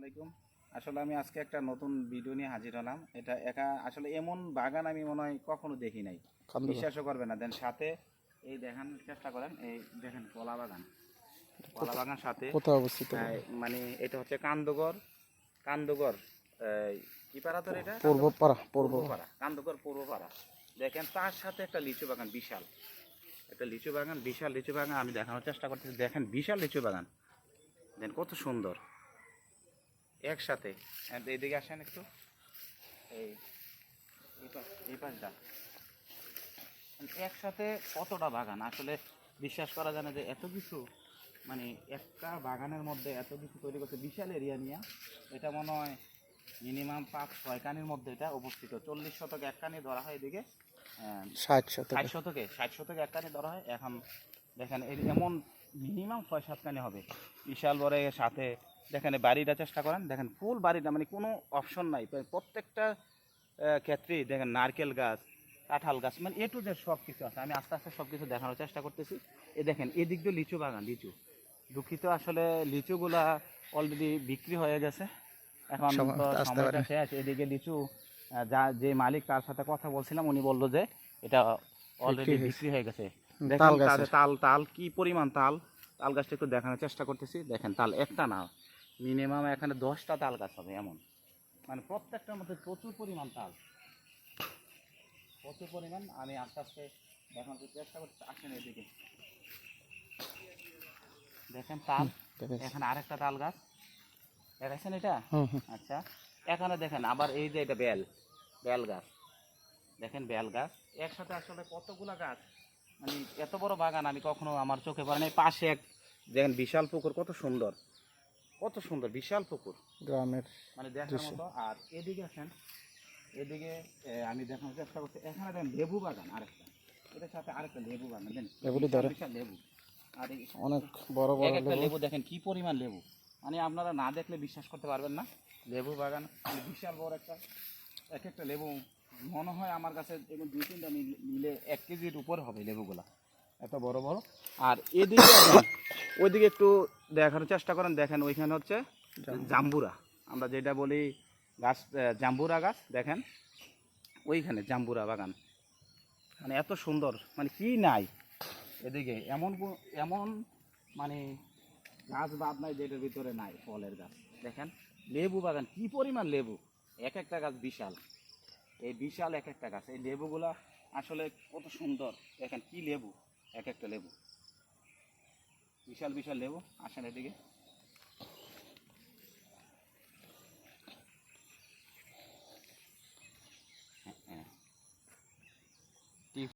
আলাইকুম। আসলে আমি আজকে একটা নতুন ভিডিও নিয়ে হাজির হলাম। এটা একা আসলে এমন বাগান আমি মনে হয় কখনো দেখি নাই। বিশ্বাসও করবে না। দেন সাথে এই দেখান চেষ্টা করেন এই দেখেন কলা বাগান। কলা বাগান সাথে কোথায় অবস্থিত? মানে এটা হচ্ছে কান্দগর কান্দগর কি পাড়া তোর এটা? পূর্বপাড়া পূর্ব পূর্বপাড়া কান্দগর পূর্বপাড়া দেখেন তার সাথে একটা লিচু বাগান বিশাল। একটা লিচু বাগান বিশাল লিচু বাগান আমি দেখানোর চেষ্টা করতেছি। দেখেন বিশাল লিচু বাগান। দেন কত সুন্দর। একসাথে। এইদিকে আসেন একটু। এই এই পাশ- এই পাশটা। একসাথে কতটা বাগান? আসলে বিশ্বাস করা যায় না যে এত কিছু মানে একটা বাগানের মধ্যে এত কিছু তৈরি করছে বিশাল এরিয়া নিয়ে। এটা মনে হয় মিনিমাম পাঁচ ছয় কানির মধ্যে এটা অবস্থিত। চল্লিশ শতক এক কানি ধরা হয় এদিকে। ষাট শতক। ষাট শতকে ষাট শতকে এক কানি ধরা হয়। এখন দেখেন এমন মিনিমাম ছয় সাত কানি হবে। বিশাল বড় সাথে দেখেন বাড়িটা চেষ্টা করেন। দেখেন ফুল বাড়িটা মানে কোনো অপশন নাই। প্রত্যেকটা ক্ষেত্রেই দেখেন নারকেল গাছ কাঁঠাল গাছ মানে এ টু জেড সব কিছু আছে। আমি আস্তে আস্তে সব কিছু দেখানোর চেষ্টা করতেছি। এ দেখেন এদিক দিয়ে লিচু বাগান লিচু। দুঃখিত আসলে লিচুগুলা অলরেডি বিক্রি হয়ে গেছে। এখন সময়টা শেষ। এদিকে লিচু যা যে মালিক তার সাথে কথা বলছিলাম উনি বলল যে এটা অলরেডি বিক্রি হয়ে গেছে। দেখেন তাল তাল তাল তাল কি পরিমাণ তাল? তাল গাছটা একটু দেখানোর চেষ্টা করতেছি। দেখেন তাল একটা না। মিনিমাম এখানে দশটা তাল গাছ হবে এমন। মানে প্রত্যেকটার মধ্যে প্রচুর পরিমাণ তাল। প্রচুর পরিমাণ আমি আস্তে আস্তে দেখানোর চেষ্টা করছি আসেন এদিকে। দেখেন তাল। এখানে আরেকটা তাল গাছ। দেখাচ্ছেন এটা? আচ্ছা এখানে দেখেন আবার এই যে এটা বেল বেল গাছ। দেখেন বেল গাছ। একসাথে আসলে কতগুলা গাছ? মানে এত বড় বাগান আমি কখনো আমার চোখে পড়ে পাশে এক দেখেন বিশাল পুকুর কত সুন্দর। কত সুন্দর বিশাল পুকুর। গ্রামের মানে দেখার মতো। আর এদিকে আছেন এদিকে আমি দেখানোর চেষ্টা করছি। এখানে দেখেন লেবু বাগান আরেকটা। এটার সাথে আরেকটা লেবু বাগান দেন। লেবুটি ধরে। বিশাল লেবু। আর অনেক বড় বড় একটা লেবু। লেবু দেখেন কি পরিমাণ লেবু। মানে আপনারা না দেখলে বিশ্বাস করতে পারবেন না। লেবু বাগান মানে বিশাল বড় একটা এক একটা লেবু। মনে হয় আমার কাছে এরকম দুই তিনটা মিলে এক কেজির উপর হবে লেবুগুলা। এত বড় বড়। আর এদিকে ওইদিকে একটু দেখানোর চেষ্টা করেন। দেখেন ওইখানে হচ্ছে জাম্বুরা। আমরা যেটা বলি গাছ জাম্বুরা গাছ দেখেন ওইখানে জাম্বুরা বাগান। মানে এত সুন্দর মানে কি নাই এদিকে। এমন এমন মানে গাছ বাদ নাই যেটার ভিতরে নাই ফলের গাছ। দেখেন লেবু বাগান কি পরিমাণ লেবু? এক একটা গাছ বিশাল। এই বিশাল এক একটা গাছ। এই লেবুগুলা আসলে কত সুন্দর। দেখেন কি লেবু? এক একটা লেবু। বিশাল বিশাল লেবু। আসেন এদিকে।